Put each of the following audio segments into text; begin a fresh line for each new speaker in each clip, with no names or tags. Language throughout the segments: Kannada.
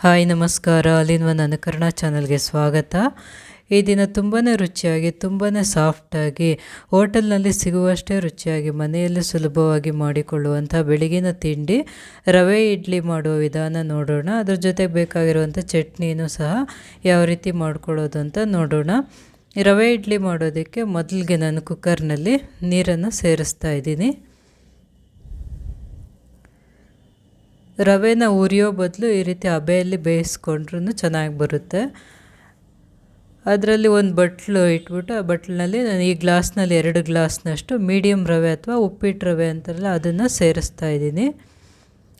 ಹಾಯ್, ನಮಸ್ಕಾರ. ಅಲ್ಲಿನ ನನ್ನ ಅನುಕರಣ ಚಾನಲ್ಗೆ ಸ್ವಾಗತ. ಈ ದಿನ ತುಂಬಾ ರುಚಿಯಾಗಿ ತುಂಬಾ ಸಾಫ್ಟಾಗಿ ಹೋಟೆಲ್ನಲ್ಲಿ ಸಿಗುವಷ್ಟೇ ರುಚಿಯಾಗಿ, ಮನೆಯಲ್ಲಿ ಸುಲಭವಾಗಿ ಮಾಡಿಕೊಳ್ಳುವಂಥ ಬೆಳಗಿನ ತಿಂಡಿ, ರವೆ, ಇಡ್ಲಿ ಮಾಡುವ ವಿಧಾನ ನೋಡೋಣ. ಅದ್ರ ಜೊತೆಗೆ ಬೇಕಾಗಿರುವಂಥ ಚಟ್ನಿನೂ ಸಹ ಯಾವ ರೀತಿ ಮಾಡ್ಕೊಳ್ಳೋದು ಅಂತ ನೋಡೋಣ. ರವೆ, ಇಡ್ಲಿ ಮಾಡೋದಕ್ಕೆ ಮೊದಲಿಗೆ ನಾನು ಕುಕ್ಕರ್ನಲ್ಲಿ ನೀರನ್ನು ಸೇರಿಸ್ತಾ ಇದ್ದೀನಿ. ರವೆನ ಉರಿಯೋ ಬದಲು ಈ ರೀತಿ ಹಬೆಯಲ್ಲಿ ಬೇಯಿಸ್ಕೊಂಡ್ರೂ ಚೆನ್ನಾಗಿ ಬರುತ್ತೆ. ಅದರಲ್ಲಿ ಒಂದು ಬಟ್ಲು ಇಟ್ಬಿಟ್ಟು ಆ ಬಟ್ಲಿನಲ್ಲಿ ನಾನು ಈ ಗ್ಲಾಸ್ನಲ್ಲಿ ಎರಡು ಗ್ಲಾಸ್ನಷ್ಟು ಮೀಡಿಯಮ್ ರವೆ ಅಥವಾ ಉಪ್ಪಿಟ್ಟು ರವೆ ಅಂತಾರಲ್ಲ ಅದನ್ನು ಸೇರಿಸ್ತಾ ಇದ್ದೀನಿ.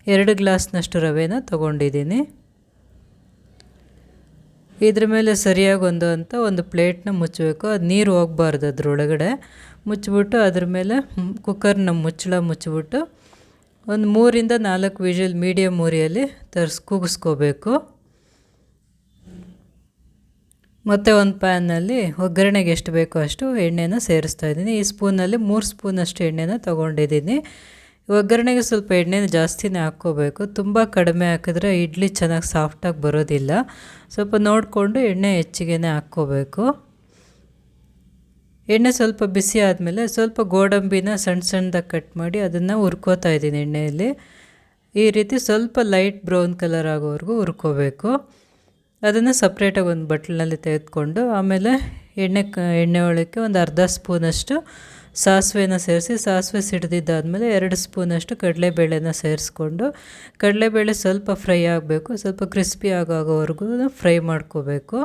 ಎರಡು ಗ್ಲಾಸ್ನಷ್ಟು ರವೆನ ತೊಗೊಂಡಿದ್ದೀನಿ. ಇದ್ರ ಮೇಲೆ ಸರಿಯಾಗಿ ಒಂದು ಅಂತ ಒಂದು ಪ್ಲೇಟ್ನ ಮುಚ್ಚಬೇಕು. ಅದು ನೀರು ಹೋಗ್ಬಾರ್ದು ಅದರೊಳಗಡೆ. ಮುಚ್ಚಿಬಿಟ್ಟು ಅದ್ರ ಮೇಲೆ ಕುಕ್ಕರ್ನ ಮುಚ್ಚಳ ಮುಚ್ಚಿಬಿಟ್ಟು ಒಂದು ಮೂರಿಂದ ನಾಲ್ಕು ವಿಷಲ್ ಮೀಡಿಯಮ್ ಉರಿಯಲ್ಲಿ ತರಿಸ್, ಕೂಗಿಸ್ಕೋಬೇಕು. ಮತ್ತು ಒಂದು ಪ್ಯಾನಲ್ಲಿ ಒಗ್ಗರಣೆಗೆ ಎಷ್ಟು ಬೇಕೋ ಅಷ್ಟು ಎಣ್ಣೆನ ಸೇರಿಸ್ತಾ ಇದ್ದೀನಿ. ಈ ಸ್ಪೂನಲ್ಲಿ ಮೂರು ಸ್ಪೂನಷ್ಟು ಎಣ್ಣೆನ ತೊಗೊಂಡಿದ್ದೀನಿ. ಒಗ್ಗರಣೆಗೆ ಸ್ವಲ್ಪ ಎಣ್ಣೆನ ಜಾಸ್ತಿನೇ ಹಾಕ್ಕೋಬೇಕು. ತುಂಬ ಕಡಿಮೆ ಹಾಕಿದ್ರೆ ಇಡ್ಲಿ ಚೆನ್ನಾಗಿ ಸಾಫ್ಟಾಗಿ ಬರೋದಿಲ್ಲ. ಸ್ವಲ್ಪ ನೋಡಿಕೊಂಡು ಎಣ್ಣೆ ಹೆಚ್ಚಿಗೆನೇ ಹಾಕ್ಕೋಬೇಕು. ಎಣ್ಣೆ ಸ್ವಲ್ಪ ಬಿಸಿ ಆದಮೇಲೆ ಸ್ವಲ್ಪ ಗೋಡಂಬಿನ ಸಣ್ಣ ಸಣ್ಣದಾಗಿ ಕಟ್ ಮಾಡಿ ಅದನ್ನು ಹುರ್ಕೋತಾ ಇದ್ದೀನಿ ಎಣ್ಣೆಯಲ್ಲಿ. ಈ ರೀತಿ ಸ್ವಲ್ಪ ಲೈಟ್ ಬ್ರೌನ್ ಕಲರ್ ಆಗೋವರೆಗೂ ಹುರ್ಕೋಬೇಕು. ಅದನ್ನು ಸಪ್ರೇಟಾಗಿ ಒಂದು ಬಟ್ಲಿನಲ್ಲಿ ತೆಗೆದುಕೊಂಡು ಆಮೇಲೆ ಎಣ್ಣೆ ಕ, ಎಣ್ಣೆ ಒಳಕ್ಕೆ ಒಂದು ಅರ್ಧ ಸ್ಪೂನಷ್ಟು ಸಾಸಿವೆನ ಸೇರಿಸಿ, ಸಾಸಿವೆ ಸಿಡ್ದಿದ್ದಾದಮೇಲೆ ಎರಡು ಸ್ಪೂನಷ್ಟು ಕಡಲೆಬೇಳೆನ ಸೇರಿಸ್ಕೊಂಡು, ಕಡಲೆಬೇಳೆ ಸ್ವಲ್ಪ ಫ್ರೈ ಆಗಬೇಕು, ಸ್ವಲ್ಪ ಕ್ರಿಸ್ಪಿ ಆಗೋವರೆಗೂ ಫ್ರೈ ಮಾಡ್ಕೋಬೇಕು.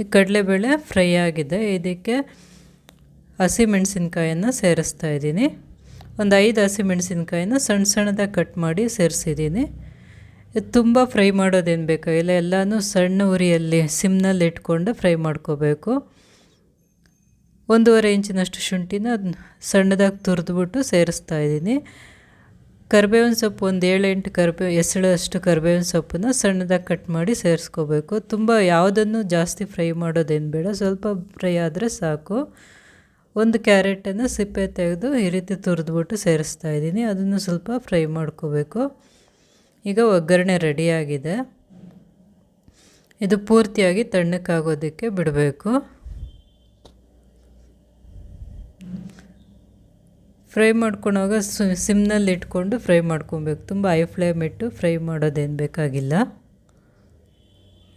ಈ ಕಡಲೆಬೇಳೆ ಫ್ರೈ ಆಗಿದೆ. ಇದಕ್ಕೆ ಹಸಿಮೆಣಸಿನ್ಕಾಯನ್ನು ಸೇರಿಸ್ತಾ ಇದ್ದೀನಿ. ಒಂದು ಐದು ಹಸಿಮೆಣಸಿನ್ಕಾಯನ್ನು ಸಣ್ಣ ಸಣ್ಣದಾಗಿ ಕಟ್ ಮಾಡಿ ಸೇರಿಸಿದ್ದೀನಿ. ತುಂಬ ಫ್ರೈ ಮಾಡೋದೇನು ಬೇಕಾಗಿಲ್ಲ ಎಲ್ಲನೂ ಸಣ್ಣ ಉರಿಯಲ್ಲಿ ಸಿಮ್ನಲ್ಲಿ ಇಟ್ಕೊಂಡು ಫ್ರೈ ಮಾಡ್ಕೋಬೇಕು. ಒಂದೂವರೆ ಇಂಚಿನಷ್ಟು ಶುಂಠಿನ ಸಣ್ಣದಾಗಿ ತುರಿದ್ಬಿಟ್ಟು ಸೇರಿಸ್ತಾ ಇದ್ದೀನಿ. ಕರಿಬೇವಿನ ಸೊಪ್ಪು ಒಂದು ಏಳೆಂಟು ಕರ್ಬೇವು ಎಸಳಷ್ಟು ಕರ್ಬೇವಿನ ಸೊಪ್ಪನ್ನ ಸಣ್ಣದಾಗಿ ಕಟ್ ಮಾಡಿ ಸೇರಿಸ್ಕೋಬೇಕು. ತುಂಬ ಯಾವುದನ್ನು ಜಾಸ್ತಿ ಫ್ರೈ ಮಾಡೋದೇನು ಬೇಡ, ಸ್ವಲ್ಪ ಫ್ರೈ ಆದರೆ ಸಾಕು. ಒಂದು ಕ್ಯಾರೆಟನ್ನು ಸಿಪ್ಪೆ ತೆಗೆದು ಈ ರೀತಿ ತುರಿದ್ಬಿಟ್ಟು ಸೇರಿಸ್ತಾ ಇದ್ದೀನಿ, ಅದನ್ನು ಸ್ವಲ್ಪ ಫ್ರೈ ಮಾಡ್ಕೋಬೇಕು. ಈಗ ಒಗ್ಗರಣೆ ರೆಡಿಯಾಗಿದೆ ಇದು ಪೂರ್ತಿಯಾಗಿ ತಣ್ಣಕ್ಕಾಗೋದಕ್ಕೆ ಬಿಡಬೇಕು. ಫ್ರೈ ಮಾಡ್ಕೊಳೋವಾಗ ಸಿಮ್ನಲ್ಲಿ ಇಟ್ಕೊಂಡು ಫ್ರೈ ಮಾಡ್ಕೊಬೇಕು. ತುಂಬ ಐ ಫ್ಲೇಮ್ ಇಟ್ಟು ಫ್ರೈ ಮಾಡೋದೇನು ಬೇಕಾಗಿಲ್ಲ.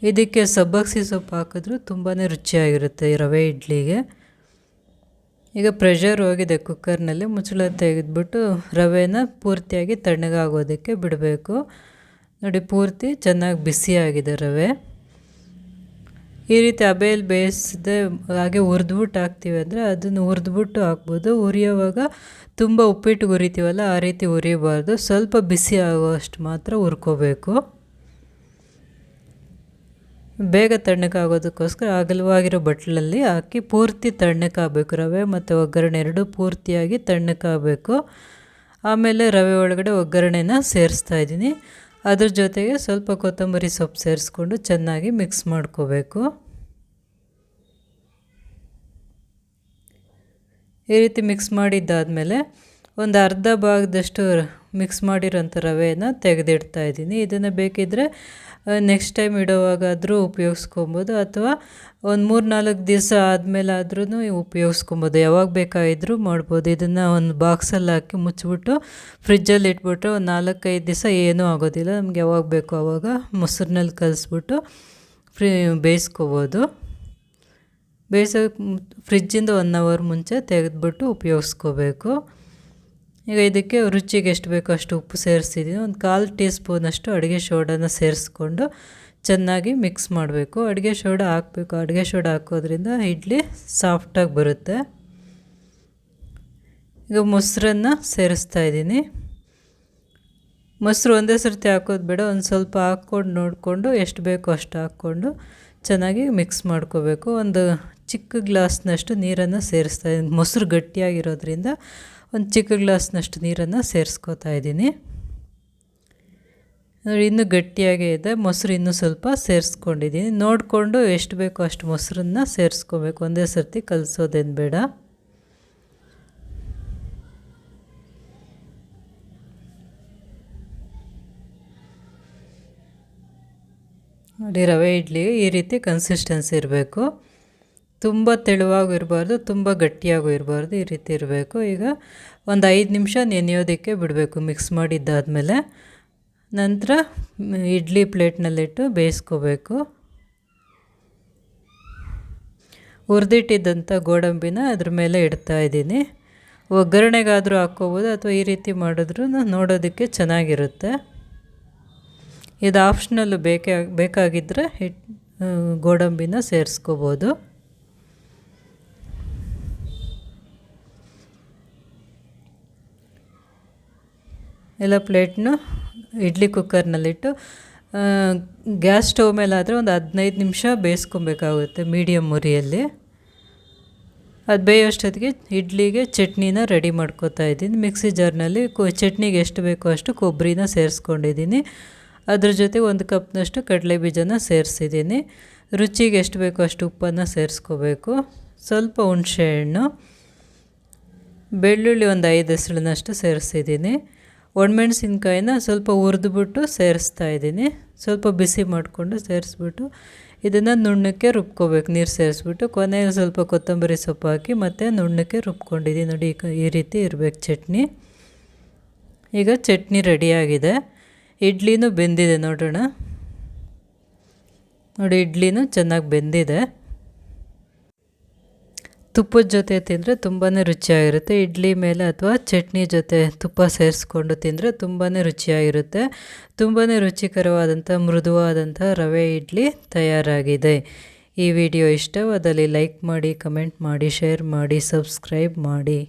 ಇದಕ್ಕೆ ಸಬ್ಬಕ್ಸಿ ಸೊಪ್ಪು ಹಾಕಿದ್ರೂ ತುಂಬಾ ರುಚಿಯಾಗಿರುತ್ತೆ ಈ ರವೆ ಇಡ್ಲಿಗೆ. ಈಗ ಪ್ರೆಷರ್ ಹೋಗಿದೆ ಕುಕ್ಕರ್ನಲ್ಲಿ ಮುಚ್ಚಳ ತೆಗೆದ್ಬಿಟ್ಟು ರವೆನ ಪೂರ್ತಿಯಾಗಿ ತಣ್ಣಗಾಗೋದಕ್ಕೆ ಬಿಡಬೇಕು. ನೋಡಿ ಪೂರ್ತಿ ಚೆನ್ನಾಗಿ ಬಿಸಿಯಾಗಿದೆ ರವೆ. ಈ ರೀತಿ ಅಬೇಲಿ ಬೇಯಿಸದೆ ಹಾಗೆ ಹುರಿದ್ಬಿಟ್ಟು ಹಾಕ್ತೀವಿ ಅಂದರೆ ಅದನ್ನು ಹುರಿದ್ಬಿಟ್ಟು ಹಾಕ್ಬೋದು. ಹುರಿಯೋವಾಗ ತುಂಬ ಉಪ್ಪಿಟ್ಟು ಹುರಿತೀವಲ್ಲ ಆ ರೀತಿ ಹುರಿಬಾರ್ದು. ಸ್ವಲ್ಪ ಬಿಸಿ ಆಗುವಷ್ಟು ಮಾತ್ರ ಹುರ್ಕೋಬೇಕು. ಬೇಗ ತಣ್ಣಕ್ಕಾಗೋದಕ್ಕೋಸ್ಕರ ಅಗಲವಾಗಿರೋ ಬಟ್ಲಲ್ಲಿ ಹಾಕಿ ಪೂರ್ತಿ ತಣ್ಣಕ್ಕಾಗಬೇಕು ರವೆ ಮತ್ತು ಒಗ್ಗರಣೆ ಎರಡು ಪೂರ್ತಿಯಾಗಿ ತಣ್ಣಕ್ಕಾಗಬೇಕು ಆಮೇಲೆ ರವೆ ಒಳಗಡೆ ಒಗ್ಗರಣೆನ ಸೇರಿಸ್ತಾ ಇದ್ದೀನಿ. ಅದ್ರ ಜೊತೆಗೆ ಸ್ವಲ್ಪ ಕೊತ್ತಂಬರಿ ಸೊಪ್ಪು ಸೇರಿಸ್ಕೊಂಡು ಚೆನ್ನಾಗಿ ಮಿಕ್ಸ್ ಮಾಡ್ಕೋಬೇಕು. ಈ ರೀತಿ ಮಿಕ್ಸ್ ಮಾಡಿದ್ದಾದಮೇಲೆ ಒಂದು ಅರ್ಧ ಭಾಗದಷ್ಟು ಮಿಕ್ಸ್ ಮಾಡಿರೋಂಥ ರವೆಯನ್ನು ತೆಗೆದಿಡ್ತಾ ಇದ್ದೀನಿ. ಇದನ್ನು ಬೇಕಿದ್ದರೆ ನೆಕ್ಸ್ಟ್ ಟೈಮ್ ಇಡೋವಾಗಾದರೂ ಉಪಯೋಗಿಸ್ಕೊಬೋದು. ಅಥವಾ ಒಂದು ಮೂರು ನಾಲ್ಕು ದಿವಸ ಆದಮೇಲಾದ್ರೂ ಉಪಯೋಗಿಸ್ಕೊಬೋದು. ಯಾವಾಗ ಬೇಕಾಗಿದ್ರೂ ಮಾಡ್ಬೋದು. ಇದನ್ನು ಒಂದು ಬಾಕ್ಸಲ್ಲಿ ಹಾಕಿ ಮುಚ್ಚಿಬಿಟ್ಟು ಫ್ರಿಜ್ಜಲ್ಲಿ ಇಟ್ಬಿಟ್ರೆ ಒಂದು ನಾಲ್ಕೈದು ದಿವಸ ಏನೂ ಆಗೋದಿಲ್ಲ. ನಮ್ಗೆ ಯಾವಾಗ ಬೇಕೋ ಆವಾಗ ಮೊಸರಿನಲ್ಲಿ ಕಲಿಸ್ಬಿಟ್ಟು ಫ್ರಿ, ಬೇಯಿಸ್ಕೋಬೋದು. ಬೇಯಿಸೋಕೆ ಫ್ರಿಜ್ಜಿಂದ ಒನ್ ಅವರ್ ಮುಂಚೆ ತೆಗೆದ್ಬಿಟ್ಟು ಉಪಯೋಗಿಸ್ಕೋಬೇಕು. ಈಗ ಇದಕ್ಕೆ ರುಚಿಗೆ ಎಷ್ಟು ಬೇಕೋ ಅಷ್ಟು ಉಪ್ಪು ಸೇರಿಸಿದ್ದೀನಿ ಒಂದು ಕಾಲು ಟೀ ಸ್ಪೂನಷ್ಟು ಅಡುಗೆ ಸೋಡಾನ ಸೇರಿಸ್ಕೊಂಡು ಚೆನ್ನಾಗಿ ಮಿಕ್ಸ್ ಮಾಡಬೇಕು. ಅಡುಗೆ ಸೋಡಾ ಹಾಕಬೇಕು. ಅಡುಗೆ ಸೋಡಾ ಹಾಕೋದ್ರಿಂದ ಇಡ್ಲಿ ಸಾಫ್ಟಾಗಿ ಬರುತ್ತೆ. ಈಗ ಮೊಸರನ್ನು ಸೇರಿಸ್ತಾ ಇದ್ದೀನಿ. ಮೊಸರು ಒಂದೇ ಸರ್ತಿ ಹಾಕೋದು ಬೇಡ. ಒಂದು ಸ್ವಲ್ಪ ಹಾಕ್ಕೊಂಡು ನೋಡಿಕೊಂಡು ಎಷ್ಟು ಬೇಕೋ ಅಷ್ಟು ಹಾಕ್ಕೊಂಡು ಚೆನ್ನಾಗಿ ಮಿಕ್ಸ್ ಮಾಡ್ಕೋಬೇಕು. ಒಂದು ಚಿಕ್ಕ ಗ್ಲಾಸ್ನಷ್ಟು ನೀರನ್ನು ಸೇರಿಸ್ತಾ ಇದ್ದೀನಿ. ಮೊಸರು ಗಟ್ಟಿಯಾಗಿರೋದ್ರಿಂದ ಒಂದು ಚಿಕ್ಕ ಗ್ಲಾಸ್ನಷ್ಟು ನೀರನ್ನು ಸೇರಿಸ್ಕೋತಾ ಇದ್ದೀನಿ. ನೋಡಿ, ಇನ್ನೂ ಗಟ್ಟಿಯಾಗೇ ಇದೆ. ಮೊಸರು ಇನ್ನೂ ಸ್ವಲ್ಪ ಸೇರಿಸ್ಕೊಂಡಿದ್ದೀನಿ. ನೋಡಿಕೊಂಡು ಎಷ್ಟು ಬೇಕೋ ಅಷ್ಟು ಮೊಸರನ್ನು ಸೇರಿಸ್ಕೋಬೇಕು. ಒಂದೇ ಸರ್ತಿ ಕಲಿಸೋದೇನು ಬೇಡ. ನೋಡಿ, ರವೆ, ಇಡ್ಲಿ ಈ ರೀತಿ ಕನ್ಸಿಸ್ಟೆನ್ಸಿ ಇರಬೇಕು. ತುಂಬ ತೆಳುವಾಗೂ ಇರಬಾರ್ದು, ತುಂಬ ಗಟ್ಟಿಯಾಗೂ ಇರಬಾರ್ದು, ಈ ರೀತಿ ಇರಬೇಕು. ಈಗ ಒಂದು ಐದು ನಿಮಿಷ ನೆನೆಯೋದಕ್ಕೆ ಬಿಡಬೇಕು, ಮಿಕ್ಸ್ ಮಾಡಿದ್ದಾದಮೇಲೆ. ನಂತರ ಇಡ್ಲಿ ಪ್ಲೇಟ್ನಲ್ಲಿಟ್ಟು ಬೇಯಿಸ್ಕೋಬೇಕು. ಹುರಿದಿಟ್ಟಿದ್ದಂಥ ಗೋಡಂಬಿನ ಅದ್ರ ಮೇಲೆ ಇಡ್ತಾ ಇದ್ದೀನಿ. ಒಗ್ಗರಣೆಗಾದರೂ ಹಾಕ್ಕೋಬೋದು, ಅಥವಾ ಈ ರೀತಿ ಮಾಡಿದ್ರೂ ನೋಡೋದಕ್ಕೆ ಚೆನ್ನಾಗಿರುತ್ತೆ. ಇದು ಆಪ್ಷನಲ್ಲು ಬೇಕೇ ಬೇಕಾಗಿದ್ದರೆ ಹಿಟ್ ಗೋಡಂಬಿನ ಸೇರಿಸ್ಕೋಬೋದು. ಎಲ್ಲ ಪ್ಲೇಟ್ನು ಇಡ್ಲಿ ಕುಕ್ಕರ್ನಲ್ಲಿಟ್ಟು ಗ್ಯಾಸ್ ಸ್ಟವ್ ಮೇಲಾದರೆ ಒಂದು ಹದಿನೈದು ನಿಮಿಷ ಬೇಯಿಸ್ಕೊಬೇಕಾಗುತ್ತೆ ಮೀಡಿಯಮ್ ಉರಿಯಲ್ಲಿ ಅದು ಬೇಯೋಷ್ಟೊತ್ತಿಗೆ ಇಡ್ಲಿಗೆ ಚಟ್ನಿನ ರೆಡಿ ಮಾಡ್ಕೋತಾ ಇದ್ದೀನಿ. ಮಿಕ್ಸಿ ಜಾರ್ನಲ್ಲಿ ಕೊ, ಚಟ್ನಿಗೆ ಎಷ್ಟು ಬೇಕೋ ಅಷ್ಟು ಕೊಬ್ಬರಿನ ಸೇರಿಸ್ಕೊಂಡಿದ್ದೀನಿ. ಅದ್ರ ಜೊತೆ ಒಂದು ಕಪ್ನಷ್ಟು ಕಡಲೆ ಬೀಜನ ಸೇರಿಸಿದ್ದೀನಿ. ರುಚಿಗೆ ಎಷ್ಟು ಬೇಕೋ ಅಷ್ಟು ಉಪ್ಪನ್ನು ಸೇರಿಸ್ಕೋಬೇಕು. ಸ್ವಲ್ಪ ಹುಣಸೆ ಹಣ್ಣು, ಬೆಳ್ಳುಳ್ಳಿ ಒಂದು ಐದು ಹೆಸಳನ್ನಷ್ಟು ಸೇರಿಸಿದ್ದೀನಿ. ಒಣಮೆಣ್ಸಿನ್ಕಾಯಿನ ಸ್ವಲ್ಪ ಹುರಿದ್ಬಿಟ್ಟು ಸೇರಿಸ್ತಾ ಇದ್ದೀನಿ. ಸ್ವಲ್ಪ ಬಿಸಿ ಮಾಡಿಕೊಂಡು ಸೇರಿಸ್ಬಿಟ್ಟು ಇದನ್ನು ನುಣ್ಣಕ್ಕೆ ರುಬ್ಕೋಬೇಕು. ನೀರು ಸೇರಿಸ್ಬಿಟ್ಟು ಕೊನೆಯಲ್ಲಿ ಸ್ವಲ್ಪ ಕೊತ್ತಂಬರಿ ಸೊಪ್ಪು ಹಾಕಿ ಮತ್ತು ನುಣ್ಣಕ್ಕೆ ರುಬ್ಕೊಂಡಿದ್ದೀನಿ. ನೋಡಿ ಈ ರೀತಿ ಇರಬೇಕು ಚಟ್ನಿ. ಈಗ ಚಟ್ನಿ ರೆಡಿಯಾಗಿದೆ. ಇಡ್ಲಿನೂ ಬೆಂದಿದೆ ನೋಡೋಣ. ನೋಡಿ, ಇಡ್ಲಿನೂ ಚೆನ್ನಾಗಿ ಬೆಂದಿದೆ. ತುಪ್ಪದ ಜೊತೆ ತಿಂದರೆ ತುಂಬಾ ರುಚಿಯಾಗಿರುತ್ತೆ. ಇಡ್ಲಿ ಮೇಲೆ ಅಥವಾ ಚಟ್ನಿ ಜೊತೆ ತುಪ್ಪ ಸೇರಿಸ್ಕೊಂಡು ತಿಂದರೆ ತುಂಬಾ ರುಚಿಯಾಗಿರುತ್ತೆ. ತುಂಬಾ ರುಚಿಕರವಾದಂಥ, ಮೃದುವಾದಂಥ ರವೆ ಇಡ್ಲಿ ತಯಾರಾಗಿದೆ. ಈ ವಿಡಿಯೋ ಇಷ್ಟವಾದಲ್ಲಿ ಲೈಕ್ ಮಾಡಿ, ಕಮೆಂಟ್ ಮಾಡಿ, ಶೇರ್ ಮಾಡಿ, ಸಬ್ಸ್ಕ್ರೈಬ್ ಮಾಡಿ.